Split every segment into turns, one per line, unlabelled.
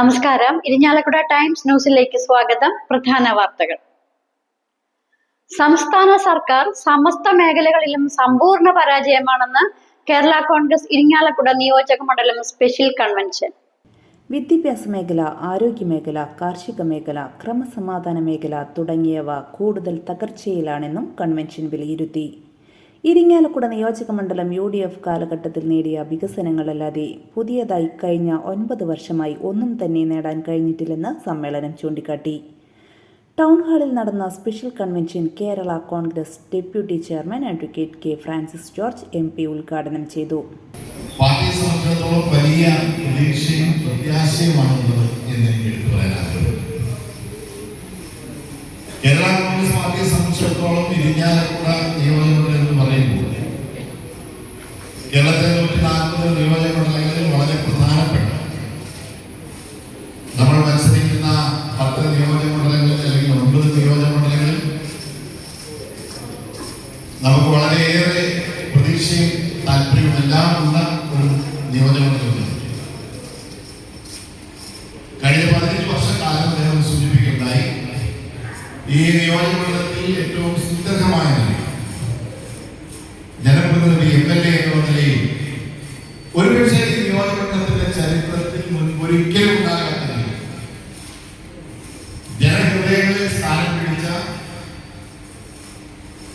നമസ്കാരം. ഇരിഞ്ഞാലക്കുട ടൈംസ് ന്യൂസിലേക്ക് സ്വാഗതം. പ്രധാന വാർത്തകൾ. സംസ്ഥാന സർക്കാർ സമസ്ത മേഖലകളിലും സമ്പൂർണ പരാജയമാണെന്ന് കേരള കോൺഗ്രസ് ഇരിഞ്ഞാലക്കുട നിയോജക മണ്ഡലം സ്പെഷ്യൽ കൺവെൻഷൻ.
വിദ്യാഭ്യാസ മേഖല ആരോഗ്യ മേഖല കാർഷിക മേഖല ക്രമസമാധാന മേഖല തുടങ്ങിയവ കൂടുതൽ തകർച്ചയിലാണെന്നും കൺവെൻഷൻ വിലയിരുത്തി. ഇരിങ്ങാലക്കുട നിയോജക മണ്ഡലം യു ഡി എഫ് കാലഘട്ടത്തിൽ നേടിയ വികസനങ്ങളല്ലാതെ പുതിയതായി കഴിഞ്ഞ ഒൻപത് വർഷമായി ഒന്നും തന്നെ നേടാൻ കഴിഞ്ഞിട്ടില്ലെന്ന് സമ്മേളനം ചൂണ്ടിക്കാട്ടി. ടൗൺ ഹാളിൽ നടന്ന special convention Kerala Congress deputy chairman advocate K Francis George M P ഉദ്ഘാടനം ചെയ്തു.
വലിയ കേരള കോൺഗ്രസ് പാർട്ടിയെ സംബന്ധിച്ചിടത്തോളം ഇരിഞ്ഞാലക്കുട നിയോജകമണ്ഡലം ela tem optado pela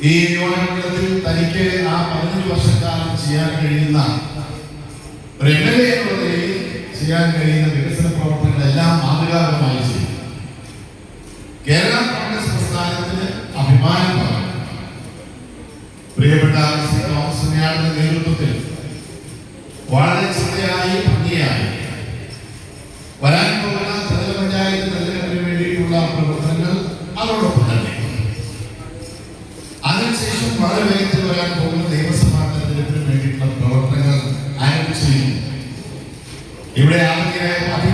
ഈ യോഗത്തിൽ തനിക്ക് ആ പതിനഞ്ച് വർഷക്കാലം ചെയ്യാൻ കഴിയുന്ന ഒരു എം എൽ എ എന്ന നിലയിൽ ചെയ്യാൻ കഴിയുന്ന വികസന പ്രവർത്തനങ്ങളെല്ലാം മാതൃകാപരമായി ചെയ്യും കേരള കോൺഗ്രസ് പ്രസ്ഥാനത്തിന് അഭിമാനം പകർന്നു. പ്രിയപ്പെട്ട ശ്രീ തോമസ് നേതൃത്വത്തിൽ വളരെ ചിന്തയായി ഭംഗിയായി വരാൻ പോകുന്ന ത്രിതല പഞ്ചായത്ത് തെരഞ്ഞെടുപ്പിന് വേണ്ടിയിട്ടുള്ള പ്രവർത്തനങ്ങൾ അതോടൊപ്പം വളരെ വേഗത്തിൽ വരാൻ പോകുന്ന നിയമസഭാ തെരഞ്ഞെടുപ്പിന് വേണ്ടിയിട്ടുള്ള പ്രവർത്തനങ്ങൾ ആരംഭിച്ചിരിക്കുന്നു. ഇവിടെ ആദ്യ പാർട്ടി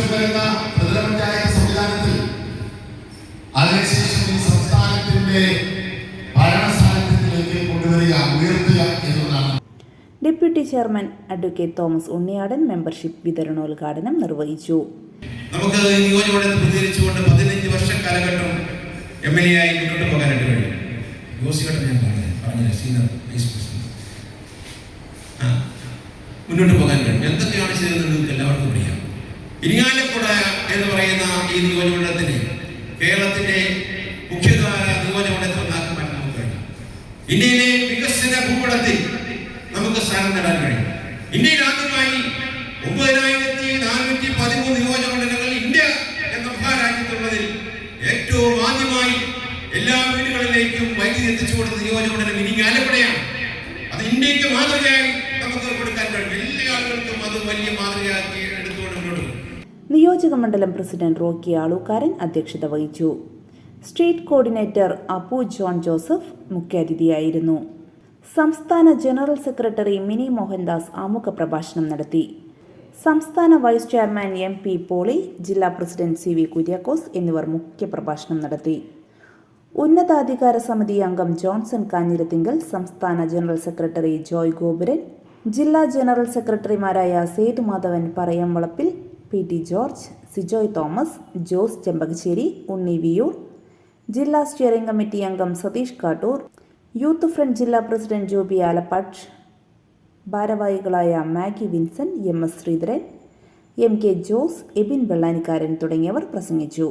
ഭൂരിപക്ഷം വരുന്ന ത്രിതല പഞ്ചായത്ത് സംവിധാനത്തിൽ അതിനുശേഷം ഈ സംസ്ഥാനത്തിന്റെ ഭരണസ്ഥാനത്തിലേക്ക് കൊണ്ടുവരിക ഉയർത്തുക എന്നതാണ്.
Deputy chairman advocate Thomas Unniyadan membership വിതരണോദ്ഘാടനം നിർവഹിച്ചു.
നമുക്ക് ഈ നിയോജകമണ്ഡലത്തിൽ പ്രതികരിച്ചുകൊണ്ട് പതിനഞ്ച് വർഷ കാലഘട്ടം എം എൽ എ ആയി മുന്നോട്ട് പോകാനായിട്ട് കഴിയും. ജോസിഘട്ടം ഞാൻ പറഞ്ഞു പറഞ്ഞില്ല സീനിയർ വൈസ് പ്രസിഡന്റ് മുന്നോട്ട് പോകാൻ കഴിയും. എന്തൊക്കെയാണ് ചെയ്തതെന്ന് നിങ്ങൾക്ക് എല്ലാവർക്കും അറിയാം. ഇരിങ്ങാലക്കുട എന്ന് പറയുന്ന ഈ നിയോജകമണ്ഡലത്തിന് കേരളത്തിന്റെ മുഖ്യധാര നിയോജകമണ്ഡലത്തിൽ ഒന്നാക്കി നമുക്ക് ഇന്ത്യയിലെ വികസന ഭൂപടത്തിൽ നമുക്ക് സ്ഥാനം നേടാൻ കഴിയും. ഇന്ത്യയിൽ ആദ്യമായി ഒമ്പതിനായിരത്തി നാനൂറ്റി പതിമൂന്ന് നിയോജകമണ്ഡലങ്ങൾ ഇന്ത്യ എന്ന മഹാരാജ്യത്തുള്ളതിൽ ഏറ്റവും ആദ്യമായി എല്ലാ വീടുകളിലേക്കും വൈദ്യുതി എത്തിച്ചു കൊടുത്ത നിയോജകമണ്ഡലം ഇനി അത് ഇന്ത്യയ്ക്ക് മാതൃകയായി നമുക്ക് കൊടുക്കാൻ കഴിയും. എല്ലാ ആളുകൾക്കും അത് വലിയ മാതൃകയാക്കി
നിയോജക മണ്ഡലം പ്രസിഡന്റ് റോക്കി ആളൂക്കാരൻ അധ്യക്ഷത വഹിച്ചു. State coordinator Appu John Joseph മുഖ്യാതിഥിയായിരുന്നു. സംസ്ഥാന ജനറൽ സെക്രട്ടറി മിനി മോഹൻദാസ് ആമുഖ പ്രഭാഷണം നടത്തി. സംസ്ഥാന vice chairman M P Poly ജില്ലാ പ്രസിഡന്റ് സി വി കുര്യാക്കോസ് എന്നിവർ മുഖ്യപ്രഭാഷണം നടത്തി. ഉന്നതാധികാര സമിതി അംഗം ജോൺസൺ കാഞ്ഞിരത്തിങ്കൽ സംസ്ഥാന ജനറൽ സെക്രട്ടറി ജോയ് ഗോപുരൻ ജില്ലാ ജനറൽ സെക്രട്ടറിമാരായ സേതു മാധവൻ പറയംവളപ്പിൽ പി ടി ജോർജ് സിജോയ് തോമസ് ജോസ് ചെമ്പകശ്ശേരി ഉണ്ണി വിയൂർ ജില്ലാ സ്റ്റിയറിംഗ് കമ്മിറ്റി അംഗം സതീഷ് കാട്ടൂർ യൂത്ത് ഫ്രണ്ട് ജില്ലാ പ്രസിഡന്റ് ജോബി ആലപ്പാട്ട് ഭാരവാഹികളായ Maggie Vinson M S Sreedharan M K Jose Ebin Vellanikkaran തുടങ്ങിയവർ പ്രസംഗിച്ചു.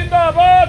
زندہ باد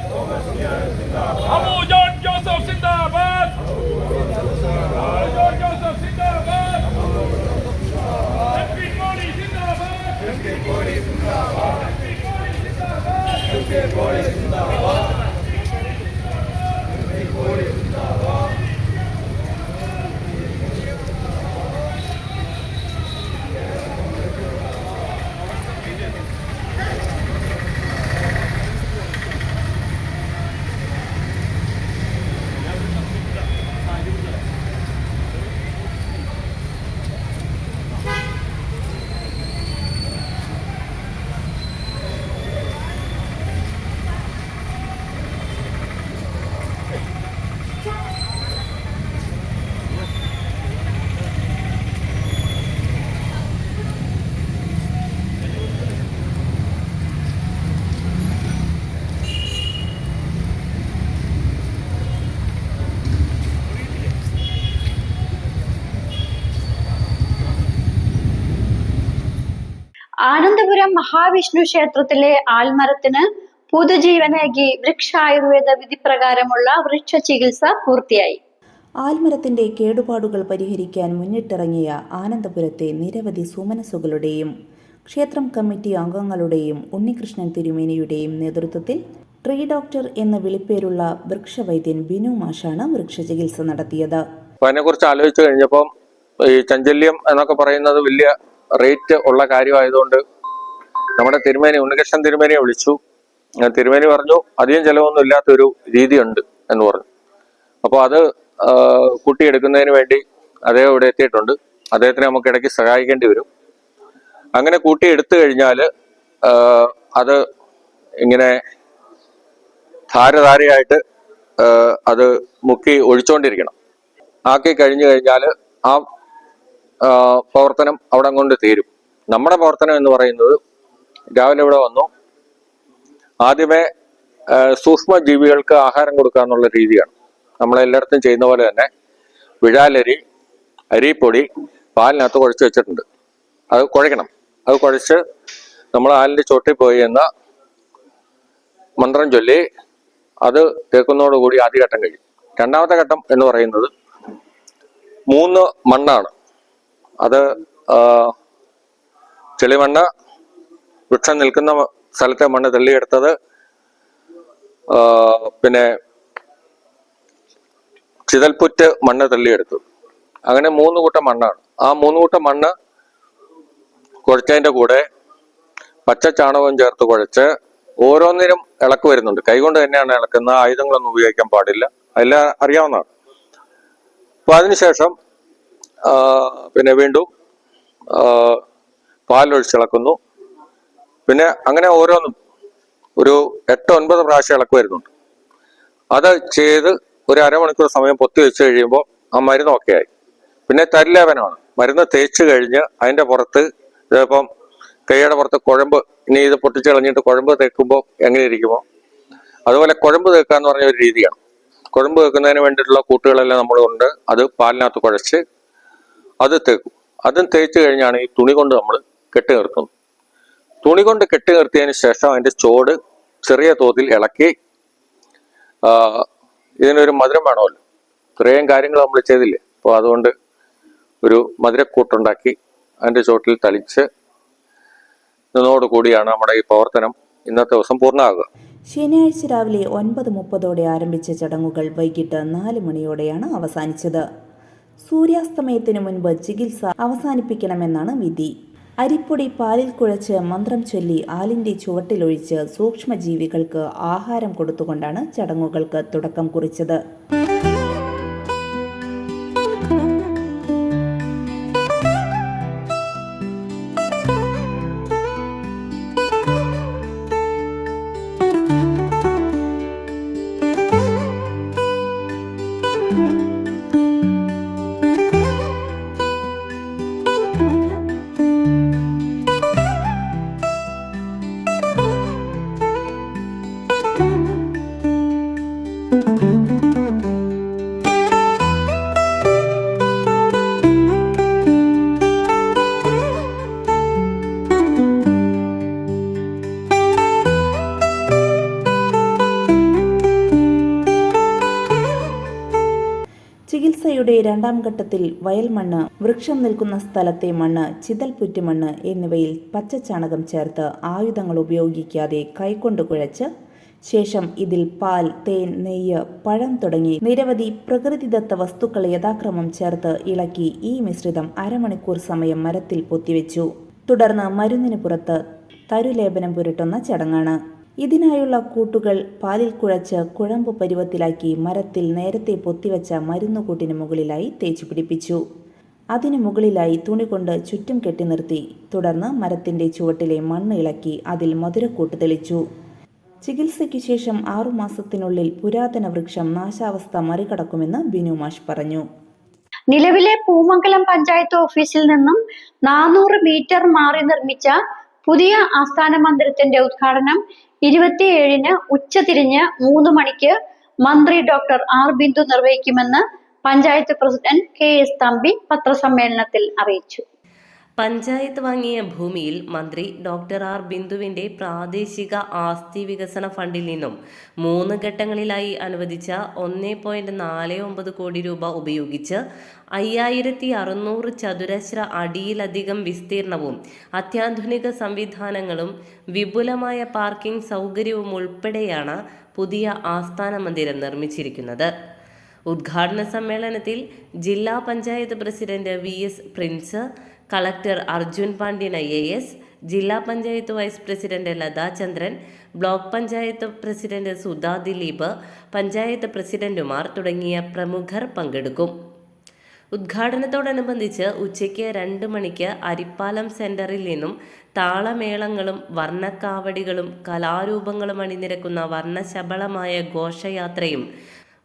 ആനന്ദപുരം മഹാവിഷ്ണു ക്ഷേത്രത്തിലെ ആൽമരത്തിന് പുതുജീവനേകി വൃക്ഷായുർവേദ വിധിപ്രകാരമുള്ള വൃക്ഷ ചികിത്സ പൂർത്തിയായി.
ആൽമരത്തിന്റെ കേടുപാടുകൾ പരിഹരിക്കാൻ മുന്നിട്ടിറങ്ങിയ ആനന്ദപുരത്തെ നിരവധി സുമനസുകളുടെയും ക്ഷേത്രം കമ്മിറ്റി അംഗങ്ങളുടെയും ഉണ്ണികൃഷ്ണൻ തിരുമേനിയുടെയും നേതൃത്വത്തിൽ ട്രീ ഡോക്ടർ എന്ന വിളിപ്പേരുള്ള വൃക്ഷവൈദ്യൻ ബിനു മാഷാണ് വൃക്ഷ ചികിത്സ
നടത്തിയത് അതിനെക്കുറിച്ച് ആലോചിച്ചു കഴിഞ്ഞപ്പം ഈ ചഞ്ചല്യം എന്നൊക്കെ പറയുന്നത് വലിയ റേറ്റ് ഉള്ള കാര്യമായതുകൊണ്ട് നമ്മുടെ തിരുമേനി ഉണ്ണികൃഷ്ണൻ തിരുമേനിയെ വിളിച്ചു. തിരുമേനി പറഞ്ഞു അധികം ചിലവൊന്നും ഇല്ലാത്തൊരു രീതിയുണ്ട് എന്ന് പറഞ്ഞു. അപ്പോൾ അത് കുട്ടി കൂട്ടിയെടുക്കുന്നതിന് വേണ്ടി അദ്ദേഹം ഇവിടെ എത്തിയിട്ടുണ്ട്. അദ്ദേഹത്തിനെ നമുക്ക് ഇടയ്ക്ക് സഹായിക്കേണ്ടി വരും. അങ്ങനെ കൂട്ടിയെടുത്തു കഴിഞ്ഞാൽ അത് ഇങ്ങനെ ധാരധാരയായിട്ട് അത് മുക്കി ഒഴിച്ചുകൊണ്ടിരിക്കണം ആക്കി കഴിഞ്ഞു കഴിഞ്ഞാൽ ആ, പ്രവർത്തനം അവിടെ കൊണ്ട് തീരും. നമ്മുടെ പ്രവർത്തനം എന്ന് പറയുന്നത് രാവിലെ ഇവിടെ വന്നു. ആദ്യമേ ആ, സൂക്ഷ്മ ജീവികൾക്ക് ആഹാരം കൊടുക്കുക എന്നുള്ള രീതിയാണ്. നമ്മളെല്ലായിടത്തും ചെയ്യുന്ന പോലെ തന്നെ വിഴാലരി അരിപ്പൊടി പാലിനകത്ത് കുഴച്ച് വെച്ചിട്ടുണ്ട്. അത് കുഴയ്ക്കണം അത് കുഴച്ച് നമ്മൾ ആലിന്റെ ചോട്ടിൽ പോയി എന്ന മന്ത്രം ചൊല്ലി അത് തേക്കുന്നതോടുകൂടി ആദ്യ ഘട്ടം കഴിയും. രണ്ടാമത്തെ ഘട്ടം എന്ന് പറയുന്നത് മൂന്ന് മണ്ണാണ്. അത് ചെളിമണ്ണ് വൃക്ഷം നിൽക്കുന്ന സ്ഥലത്തെ മണ്ണ് തള്ളിയെടുത്തത് പിന്നെ ചിതൽപുറ്റ് മണ്ണ് തള്ളിയെടുത്തു. അങ്ങനെ മൂന്ന് കൂട്ടം മണ്ണാണ്. ആ മൂന്ന് കൂട്ടം മണ്ണ് കുഴച്ചതിന്റെ കൂടെ പച്ച ചാണകവും ചേർത്ത് കുഴച്ച് ഓരോന്നിനും ഇളക്ക് വരുന്നുണ്ട്. കൈകൊണ്ട് തന്നെയാണ് ഇളക്കുന്ന ആയുധങ്ങളൊന്നും ഉപയോഗിക്കാൻ പാടില്ല. അതെല്ലാം അറിയാവുന്നതാണ്. അപ്പൊ അതിനുശേഷം പിന്നെ വീണ്ടും പാലൊഴിച്ചിളക്കുന്നു പിന്നെ അങ്ങനെ ഓരോന്നും ഒരു എട്ട് ഒൻപത് പ്രാവശ്യം ഇളക്ക് വരുന്നുണ്ട്. അത് ചെയ്ത് ഒരു അരമണിക്കൂർ സമയം പൊത്തി വെച്ച് കഴിയുമ്പോൾ ആ മരുന്ന് ആയി. പിന്നെ തരിലേപനമാണ് മരുന്ന് തേച്ച് കഴിഞ്ഞ് അതിന്റെ പുറത്ത് ഇതിപ്പം കൈയുടെ പുറത്ത് കുഴമ്പ് ഇനി ഇത് പൊട്ടിച്ച് കളഞ്ഞിട്ട് കുഴമ്പ് തേക്കുമ്പോൾ എങ്ങനെ ഇരിക്കുമോ? അതുപോലെ കുഴമ്പ് തേക്കുക എന്ന് പറഞ്ഞ ഒരു രീതിയാണ്. കുഴമ്പ് തേക്കുന്നതിന് വേണ്ടിയിട്ടുള്ള കൂട്ടുകളെല്ലാം നമ്മളുണ്ട്. അത് പാലിനകത്ത് കുഴച്ച് അത് തേക്കും. അതും തേച്ച് കഴിഞ്ഞാണ് ഈ തുണി കൊണ്ട് നമ്മൾ കെട്ടി നിർത്തുന്നത്. തുണി കൊണ്ട് കെട്ടി നിർത്തിയതിന് ശേഷം അതിന്റെ ചോട് ചെറിയ തോതിൽ ഇളക്കി ഇതിനൊരു മധുരം വേണമല്ലോ. ഇത്രയും കാര്യങ്ങൾ നമ്മൾ ചെയ്തില്ലേ? അപ്പോൾ അതുകൊണ്ട് ഒരു മധുരക്കൂട്ടുണ്ടാക്കി അതിന്റെ ചോട്ടിൽ തളിച്ച് കൂടിയാണ് നമ്മുടെ ഈ പ്രവർത്തനം ഇന്നത്തെ ദിവസം പൂർണമാകുക.
ശനിയാഴ്ച രാവിലെ ഒൻപത് മുപ്പതോടെ ആരംഭിച്ച ചടങ്ങുകൾ വൈകിട്ട് നാല് മണിയോടെയാണ് അവസാനിച്ചത്. സൂര്യാസ്തമയത്തിന് മുൻപ് ചികിത്സ അവസാനിപ്പിക്കണമെന്നാണ് വിധി. അരിപ്പൊടി പാലിൽ കുഴച്ച് മന്ത്രം ചൊല്ലി ആലിന്റെ ചുവട്ടിലൊഴിച്ച് സൂക്ഷ്മജീവികൾക്ക് ആഹാരം കൊടുത്തുകൊണ്ടാണ് ചടങ്ങുകൾക്ക് തുടക്കം കുറിച്ചത്. രണ്ടാം ഘട്ടത്തിൽ വയൽ മണ്ണ് വൃക്ഷം നിൽക്കുന്ന സ്ഥലത്തെ മണ്ണ് ചിതൽപുറ്റ് മണ്ണ് എന്നിവയിൽ പച്ചച്ചാണകം ചേർത്ത് ആയുധങ്ങൾ ഉപയോഗിക്കാതെ കൈകൊണ്ട് കുഴച്ച് ശേഷം ഇതിൽ പാൽ തേൻ നെയ്യ് പഴം തുടങ്ങി നിരവധി പ്രകൃതിദത്ത വസ്തുക്കൾ യഥാക്രമം ചേർത്ത് ഇളക്കി ഈ മിശ്രിതം അരമണിക്കൂർ സമയം മരത്തിൽ പൊത്തിവെച്ചു. തുടർന്ന് മരുന്നിന് പുറത്ത് തരുലേപനം പുരട്ടുന്ന ചടങ്ങാണ്. ഇതിനായുള്ള കൂട്ടുകൾ പാലിൽ കുഴച്ച് കുഴമ്പ് പരുവത്തിലാക്കി മരത്തിൽ നേരത്തെ പൊത്തിവെച്ച മരുന്നുകൂട്ടിന് മുകളിലായി തേച്ചു പിടിപ്പിച്ചു. അതിനു മുകളിലായി തുണി കൊണ്ട് ചുറ്റും കെട്ടി നിർത്തി. തുടർന്ന് മരത്തിന്റെ ചുവട്ടിലെ മണ്ണ് ഇളക്കി അതിൽ മധുരക്കൂട്ട് തെളിച്ചു. ചികിത്സയ്ക്ക് ശേഷം ആറുമാസത്തിനുള്ളിൽ പുരാതന വൃക്ഷം നാശാവസ്ഥ മറികടക്കുമെന്ന് ബിനു മാഷ് പറഞ്ഞു.
നിലവിലെ പൂമംഗലം പഞ്ചായത്ത് ഓഫീസിൽ നിന്നും നാനൂറ് മീറ്റർ മാറി നിർമ്മിച്ച പുതിയ ആസ്ഥാന മന്ദിരത്തിന്റെ ഉദ്ഘാടനം ഇരുപത്തിയേഴിന് ഉച്ചതിരിഞ്ഞ് മൂന്ന് മണിക്ക് മന്ത്രി doctor R Bindu നിർവഹിക്കുമെന്ന് panchayat president K S Thampi പത്രസമ്മേളനത്തിൽ അറിയിച്ചു.
പഞ്ചായത്ത് വാങ്ങിയ ഭൂമിയിൽ മന്ത്രി ഡോക്ടർ ആർ ബിന്ദുവിന്റെ പ്രാദേശിക ആസ്തി വികസന ഫണ്ടിൽ നിന്നും മൂന്ന് ഘട്ടങ്ങളിലായി അനുവദിച്ച ഒന്നേ പോയിന്റ് നാല് ഒമ്പത് കോടി രൂപ ഉപയോഗിച്ച് അയ്യായിരത്തി അറുന്നൂറ് ചതുരശ്ര അടിയിലധികം വിസ്തീർണവും അത്യാധുനിക സംവിധാനങ്ങളും വിപുലമായ പാർക്കിംഗ് സൗകര്യവും ഉൾപ്പെടെയാണ് പുതിയ ആസ്ഥാന മന്ദിരം നിർമ്മിച്ചിരിക്കുന്നത്. ഉദ്ഘാടന സമ്മേളനത്തിൽ ജില്ലാ panchayat president V S Prince collector Arjun Pandian I A S ജില്ലാ panchayat vice president Latha Chandran block panchayat president Sudha Dileep panchayat പ്രസിഡന്റുമാർ തുടങ്ങിയ പ്രമുഖർ പങ്കെടുക്കും. ഉദ്ഘാടനത്തോടനുബന്ധിച്ച് ഉച്ചയ്ക്ക് രണ്ട് മണിക്ക് അരിപ്പാലം സെന്ററിൽ നിന്നും താളമേളങ്ങളും വർണക്കാവടികളും കലാരൂപങ്ങളും അണിനിരക്കുന്ന വർണശബളമായ ഘോഷയാത്രയും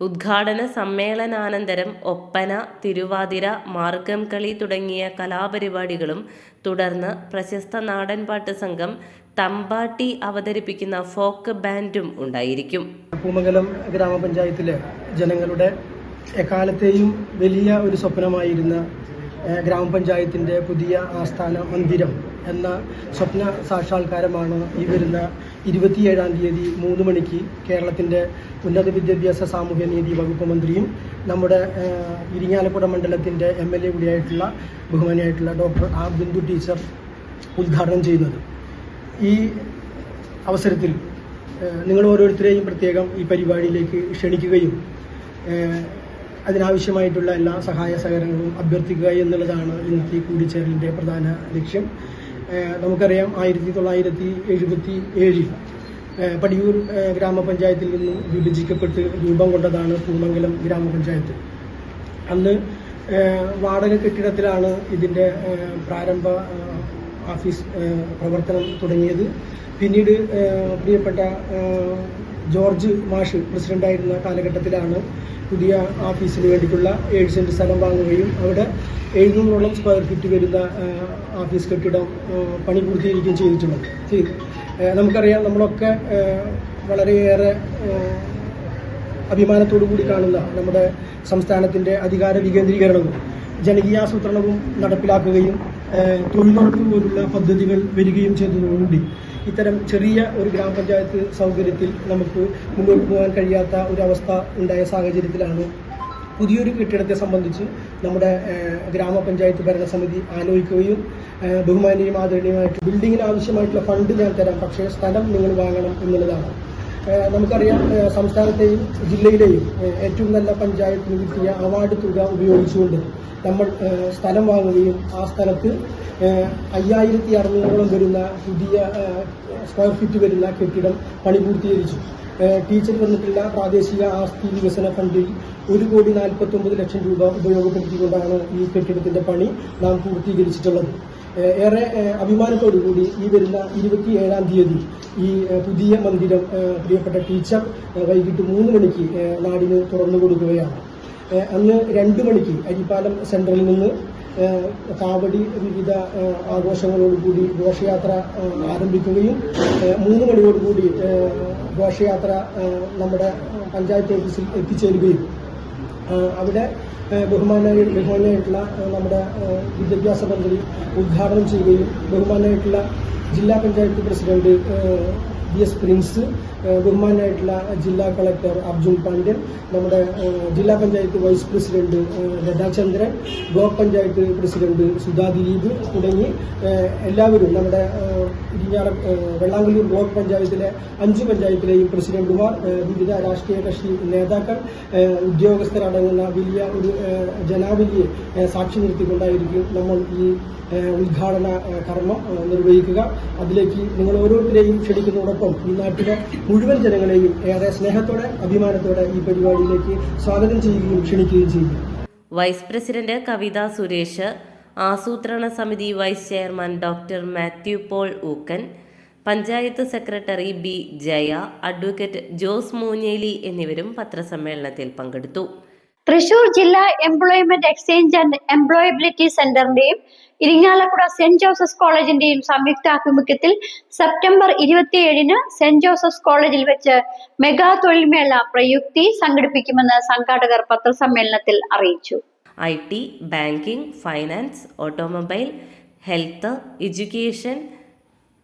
ഉദ്ഘാടന സമ്മേളനാനന്തരം ഒപ്പന തിരുവാതിര മാർഗം കളി തുടങ്ങിയ കലാപരിപാടികളും തുടർന്ന് പ്രശസ്ത നാടൻപാട്ട് സംഘം തമ്പാട്ടി അവതരിപ്പിക്കുന്ന ഫോക്ക് ബാൻഡും ഉണ്ടായിരിക്കും.
പൂമംഗലം ഗ്രാമപഞ്ചായത്തിലെ ജനങ്ങളുടെ എക്കാലത്തെയും വലിയ ഒരു സ്വപ്നമായിരുന്ന ഗ്രാമപഞ്ചായത്തിന്റെ പുതിയ ആസ്ഥാന മന്ദിരം എന്ന സ്വപ്ന സാക്ഷാത്കാരമാണ് ഈ വരുന്ന ഇരുപത്തിയേഴാം തീയതി മൂന്ന് മണിക്ക് കേരളത്തിന്റെ ഉന്നത വിദ്യാഭ്യാസ സാമൂഹ്യ നീതി വകുപ്പ് മന്ത്രിയും നമ്മുടെ ഇരിങ്ങാലക്കുട മണ്ഡലത്തിന്റെ എം എൽ എ കൂടിയായിട്ടുള്ള ബഹുമാനിയായിട്ടുള്ള ഡോക്ടർ ആർ ബിന്ദു ടീച്ചർ ഉദ്ഘാടനം ചെയ്യുന്നത്. ഈ അവസരത്തിൽ നിങ്ങൾ ഓരോരുത്തരെയും പ്രത്യേകം ഈ പരിപാടിയിലേക്ക് ക്ഷണിക്കുകയും അതിനാവശ്യമായിട്ടുള്ള എല്ലാ സഹായ സഹകരണങ്ങളും അഭ്യർത്ഥിക്കുക എന്നുള്ളതാണ് ഇന്നത്തെ കൂടിച്ചേരലിന്റെ പ്രധാന ലക്ഷ്യം. നമുക്കറിയാം ആയിരത്തി തൊള്ളായിരത്തി എഴുപത്തി ഏഴിൽ പടിയൂർ ഗ്രാമപഞ്ചായത്തിൽ നിന്നും വിഭജിക്കപ്പെട്ട് രൂപം കൊണ്ടതാണ് പൂമംഗലം ഗ്രാമപഞ്ചായത്ത്. അന്ന് വാടക കെട്ടിടത്തിലാണ് ഇതിന്റെ പ്രാരംഭ ഓഫീസ് പ്രവർത്തനം തുടങ്ങിയത്. പിന്നീട് പ്രിയപ്പെട്ട ജോർജ് മാഷ് പ്രസിഡന്റായിരുന്ന കാലഘട്ടത്തിലാണ് പുതിയ ഓഫീസിന് വേണ്ടിയിട്ടുള്ള ഏഴ് സെന്റ് സ്ഥലം വാങ്ങുകയും അവിടെ എഴുന്നൂറോളം സ്ക്വയർ ഫീറ്റ് വരുന്ന ഓഫീസ് കെട്ടിടം പണി പൂർത്തീകരിക്കുകയും ചെയ്തിട്ടുണ്ട്. ചെയ്തു. നമുക്കറിയാം നമ്മളൊക്കെ വളരെയേറെ അഭിമാനത്തോടു കൂടി കാണുന്ന നമ്മുടെ സംസ്ഥാനത്തിന്റെ അധികാര വികേന്ദ്രീകരണവും ജനകീയാസൂത്രണവും നടപ്പിലാക്കുകയും തൊഴിലുറപ്പ് പോലുള്ള പദ്ധതികൾ വരികയും ചെയ്തതോടുകൂടി ഇത്തരം ചെറിയ ഒരു ഗ്രാമപഞ്ചായത്ത് സൗകര്യത്തിൽ നമുക്ക് മുന്നോട്ട് പോകാൻ കഴിയാത്ത ഒരു അവസ്ഥ ഉണ്ടായ സാഹചര്യത്തിലാണ് പുതിയൊരു കെട്ടിടത്തെ സംബന്ധിച്ച് നമ്മുടെ ഗ്രാമപഞ്ചായത്ത് ഭരണസമിതി ആലോചിക്കുകയും ബഹുമാനീയം ആദരണീയമായിട്ട് ബിൽഡിങ്ങിന് ആവശ്യമായിട്ടുള്ള ഫണ്ട് ഞാൻ തരാം. പക്ഷേ സ്ഥലം നിങ്ങൾ വാങ്ങണം എന്നുള്ളതാണ്. നമുക്കറിയാം സംസ്ഥാനത്തെയും ജില്ലയിലെയും ഏറ്റവും നല്ല പഞ്ചായത്തിന് കിട്ടിയ അവാർഡ് തുക ഉപയോഗിച്ചുകൊണ്ട് നമ്മൾ സ്ഥലം വാങ്ങുകയും ആ സ്ഥലത്ത് അയ്യായിരത്തി അറുന്നൂറോളം വരുന്ന പുതിയ സ്ക്വയർ ഫീറ്റ് വരുന്ന കെട്ടിടം പണി പൂർത്തീകരിച്ചു ടീച്ചർ വന്നിട്ടുള്ള പ്രാദേശിക ആസ്തി വികസന ഫണ്ടിൽ ഒരു കോടി നാൽപ്പത്തൊമ്പത് ലക്ഷം രൂപ ഉപയോഗപ്പെടുത്തിക്കൊണ്ടാണ് ഈ കെട്ടിടത്തിന്റെ പണി നാം പൂർത്തീകരിച്ചിട്ടുള്ളത്. ഏറെ അഭിമാനത്തോടുകൂടി കൂടി ഈ വരുന്ന ഇരുപത്തി ഏഴാം തീയതി ഈ പുതിയ മന്ദിരം പ്രിയപ്പെട്ട ടീച്ചർ വൈകിട്ട് മൂന്ന് മണിക്ക് നാടിന് തുറന്നു കൊടുക്കുകയാണ്. അന്ന് രണ്ട് മണിക്ക് അരിപ്പാലം സെൻട്രലിൽ നിന്ന് കാവടി വിവിധ ആഘോഷങ്ങളോടുകൂടി ഘോഷയാത്ര ആരംഭിക്കുകയും മൂന്ന് മണിയോടുകൂടി ഘോഷയാത്ര നമ്മുടെ പഞ്ചായത്ത് ഓഫീസിൽ എത്തിച്ചേരുകയും അവിടെ ഏഹ് ബഹുമാന ബഹുമാനായിട്ടുള്ള നമ്മുടെ വിദ്യാഭ്യാസ മന്ത്രി ഉദ്ഘാടനം ചെയ്യുകയും ബഹുമാനായിട്ടുള്ള ജില്ലാ panchayat president B S Prince ബഹുമാനായിട്ടുള്ള ജില്ലാ കളക്ടർ അർജുൻ പാണ്ഡ്യൻ നമ്മുടെ ജില്ലാ panchayat vice president Lathachandran block panchayat president Sudha Dileep തുടങ്ങി എല്ലാവരും നമ്മുടെ ഇരിഞ്ഞാറ വെള്ളാങ്കല്ലൂർ ബ്ലോക്ക് പഞ്ചായത്തിലെ അഞ്ച് പഞ്ചായത്തിലെയും പ്രസിഡന്റുമാർ വിവിധ രാഷ്ട്രീയ കക്ഷി നേതാക്കൾ ഉദ്യോഗസ്ഥരടങ്ങുന്ന വലിയ ഒരു ജനാവലിയെ സാക്ഷി നിർത്തിക്കൊണ്ടായിരിക്കും നമ്മൾ ഈ ഉദ്ഘാടന കർമ്മം നിർവഹിക്കുക. അതിലേക്ക് നിങ്ങൾ ഓരോരുത്തരെയും ക്ഷണിക്കുന്നതോടൊപ്പം ഈ ഉൾനാട്ടിലെ മുഴുവൻ ജനങ്ങളെയും ഏറെ സ്നേഹത്തോടെ അഭിമാനത്തോടെ ഈ പരിപാടിയിലേക്ക് സ്വാഗതം ചെയ്യുകയും ക്ഷണിക്കുകയും ചെയ്യും
വൈസ് പ്രസിഡന്റ് കവിത സുരേഷ് ആസൂത്രണ സമിതി vice chairman doctor Mathew Paul Ookkan panchayat secretary B Jaya advocate Jose Moonjeli എന്നിവരും പത്രസമ്മേളനത്തിൽ പങ്കെടുത്തു.
തൃശൂർ ജില്ലാ എംപ്ലോയ്മെന്റ് എക്സ്ചേഞ്ച് ആൻഡ് എംപ്ലോയബിലിറ്റി സെന്ററിന്റെയും ഇരിങ്ങാലക്കുട സെന്റ് ജോസഫ്സ് കോളേജിന്റെയും സംയുക്ത ആഭിമുഖ്യത്തിൽ സെപ്റ്റംബർ ഇരുപത്തിയേഴിന് സെന്റ് ജോസഫ്സ് കോളേജിൽ വെച്ച് മെഗാ തൊഴിൽമേള പ്രയുക്തി സംഘടിപ്പിക്കുമെന്ന് സംഘാടകർ പത്രസമ്മേളനത്തിൽ അറിയിച്ചു.
I T banking finance automobile health education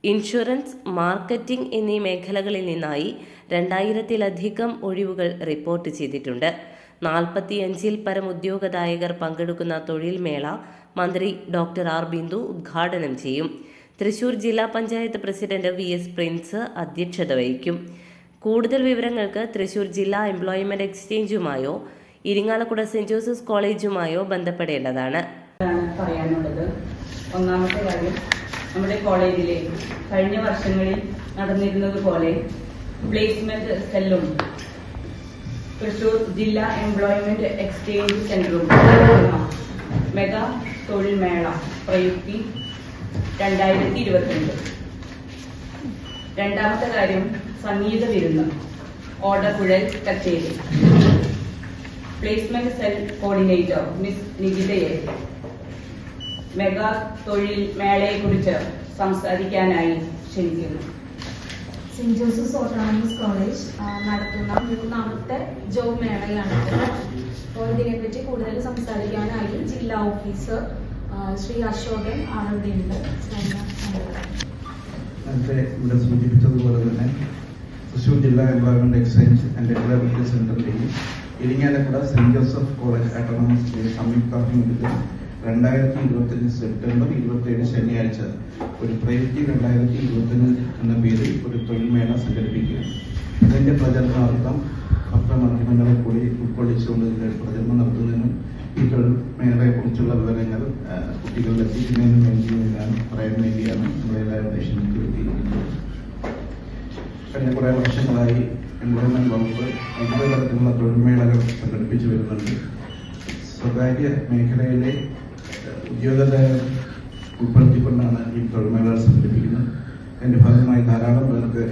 insurance marketing എന്നീ മേഖലകളിൽ നിന്നായി രണ്ടായിരത്തിലധികം ഒഴിവുകൾ റിപ്പോർട്ട് ചെയ്തിട്ടുണ്ട്. നാൽപ്പത്തിയഞ്ചിൽ പരം ഉദ്യോഗദായകർ പങ്കെടുക്കുന്ന തൊഴിൽ മേള മന്ത്രി ഡോക്ടർ ആർ ബിന്ദു ഉദ്ഘാടനം ചെയ്യും. തൃശൂർ ജില്ലാ panchayat president V S Prince അധ്യക്ഷത വഹിക്കും. കൂടുതൽ വിവരങ്ങൾക്ക് തൃശൂർ ജില്ലാ എംപ്ലോയ്മെന്റ് എക്സ്ചേഞ്ചുമായോ ഇരിങ്ങാലക്കുട സെന്റ് ജോസഫ്സ് കോളേജുമായോ ബന്ധപ്പെടേണ്ടതാണ്.
പറയാനുള്ളത്. ഒന്നാമത്തെ കാര്യം നമ്മുടെ കോളേജിലെ കഴിഞ്ഞ വർഷങ്ങളിൽ നടന്നിരുന്നത് പോലെ പ്ലേസ്മെന്റ് സെല്ലും തൃശൂർ ജില്ലാ എംപ്ലോയ്മെന്റ് എക്സ്ചേഞ്ച് സെന്ററും മെഗാ തൊഴിൽ മേള പ്രയുക്തി രണ്ടായിരത്തി ഇരുപത്തിരണ്ട് രണ്ടാമത്തെ കാര്യം സംഗീത വിരുന്ന് ഓടക്കുഴൽ കച്ചേരി. പ്ലേസ്മെന്റ് സെൽ കോർഡിനേറ്റർ മിസ് നികിതയെ മെഗാ തൊഴിൽ മേളയെക്കുറിച്ച് സംസാരിക്കാനായി ക്ഷണിക്കുന്നു.
സെന്റ് ജോസഫ്സ് ഓട്ടോണമസ് കോളേജ് നടത്തുന്ന മൂന്നാമത്തെ ജോബ് മേളയാണിത് അപ്പോൾ ഇതിനെപ്പറ്റി കൂടുതൽ സംസാരിക്കാനായി ജില്ലാ ഓഫീസർ ശ്രീ അശോകൻ
തന്നെ തൃശ്ശൂർ ജില്ലാ എംപ്ലോയ്മെന്റ് എക്സ്ചേഞ്ച് ആൻഡ് എംപ്ലോയ്മെന്റ് സെന്ററിന്റെയും ഇരിങ്ങാലക്കുട സെന്റ് ജോസഫ് കോളേജ് അക്കാഡമിക്സിന്റെയും സംയുക്താഭിമുഖ്യത്തിൽ രണ്ടായിരത്തി ഇരുപത്തിയഞ്ച് സെപ്റ്റംബർ ഇരുപത്തിയേഴ് ശനിയാഴ്ച ഒരു പ്രൈവറ്റി രണ്ടായിരത്തി ഇരുപത്തിയഞ്ച് എന്ന പേരിൽ ഒരു തൊഴിൽ മേള സംഘടിപ്പിക്കുക ഇതിന്റെ പ്രചരണാർത്ഥം പത്രമാധ്യമങ്ങളെ കൂടി ഉൾക്കൊള്ളിച്ചുകൊണ്ട് ഇതിന്റെ പ്രചരണം നടത്തുന്നതിനും ഈ തൊഴിൽ മേളയെ കുറിച്ചുള്ള വിവരങ്ങൾ കുട്ടികളിൽ എത്തിക്കുന്നതിനും വേണ്ടിയാണ് പറയാൻ വേണ്ടിയാണ് നമ്മളെല്ലാവരും ലക്ഷ്യമിട്ട് എത്തിയിരിക്കുന്നത് കഴിഞ്ഞ കുറേ വർഷങ്ങളായി എംപ്ലോയ്മെന്റ് വകുപ്പ് വിവിധ തരത്തിലുള്ള തൊഴിൽമേളകൾ സംഘടിപ്പിച്ചു വരുന്നുണ്ട്. സ്വകാര്യ മേഖലയിലെ ഉദ്യോഗസ്ഥരെ ഉൾപ്പെടുത്തിക്കൊണ്ടാണ് ഈ തൊഴിൽമേളകൾ സംഘടിപ്പിക്കുന്നത്. അതിന്റെ ഭാഗമായി ധാരാളം പേർക്ക്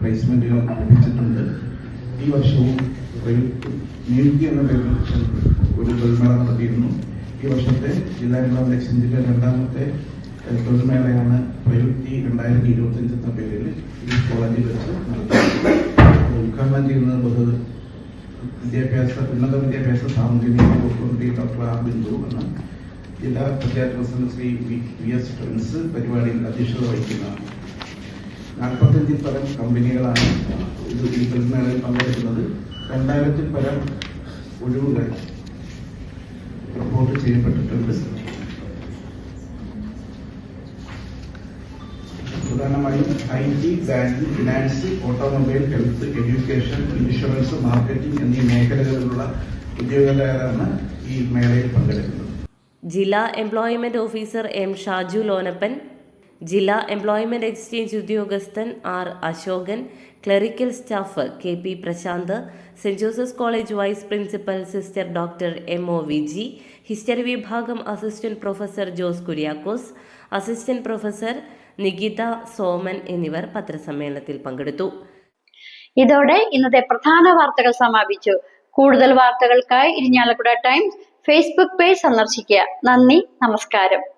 പ്ലേസ്മെന്റുകൾ ലഭിച്ചിട്ടുണ്ട്. ഈ വർഷവും നീതി എന്ന പേരിൽ ഒരു തൊഴിൽമേള നടത്തിയിരുന്നു. ഈ വർഷത്തെ ജില്ലാ എംപ്ലോയ്മെന്റ് എക്സ്ചേഞ്ചിലെ രണ്ടാമത്തെ തൊഴിൽമേളയാണ് പ്രയുക്തി രണ്ടായിരത്തി ഇരുപത്തി എന്ന പേരിൽ ഈ കോളേജിൽ വെച്ച് നടത്തുന്നത് ഉദ്ഘാടനം ചെയ്യുന്നത് ബഹു വിദ്യാഭ്യാസ ഉന്നത വിദ്യാഭ്യാസ സാമൂഹിക മന്ത്രി ഡോക്ടർ ആർ ബിന്ദു എന്ന ജില്ലാ panchayat president Shri V- V S Prince പരിപാടിയിൽ അധ്യക്ഷത വഹിക്കുന്നതാണ്. നാൽപ്പത്തഞ്ചിൽ പരം കമ്പനികളാണ് ഇത് ഈ പ്രതിമേളയിൽ പങ്കെടുക്കുന്നത്. രണ്ടായിരത്തിൽ പരം ഒഴിവുകൾ റിപ്പോർട്ട് ചെയ്യപ്പെട്ടിട്ടുണ്ട്. പ്രധാനമായും I T banking finance automobile health education insurance marketing എന്നീ മേഖലകളിലുള്ള ഉദ്യോഗസ്ഥരാണ് ഈ മേളയിൽ പങ്കെടുക്കുന്നത്.
ജില്ലാ employment officer M Shaju Lonappan ജില്ലാ എംപ്ലോയ്മെന്റ് എക്സ്ചേഞ്ച് ഉദ്യോഗസ്ഥൻ R Ashokan clerical staff K P Prashanth saint Joseph's college vice principal sister doctor M O V G history വിഭാഗം assistant professor Jose Kuriakose assistant professor Nikitha Soman എന്നിവർ പത്രസമ്മേളനത്തിൽ പങ്കെടുത്തു.
ഇതോടെ ഇന്നത്തെ പ്രധാന വാർത്തകൾ സമാപിച്ചു. കൂടുതൽ വാർത്തകൾക്കായി ഇരിഞ്ഞാലക്കുട ടൈംസ് ഫേസ്ബുക്ക് പേജ് സന്ദർശിക്കുക. നന്ദി നമസ്കാരം.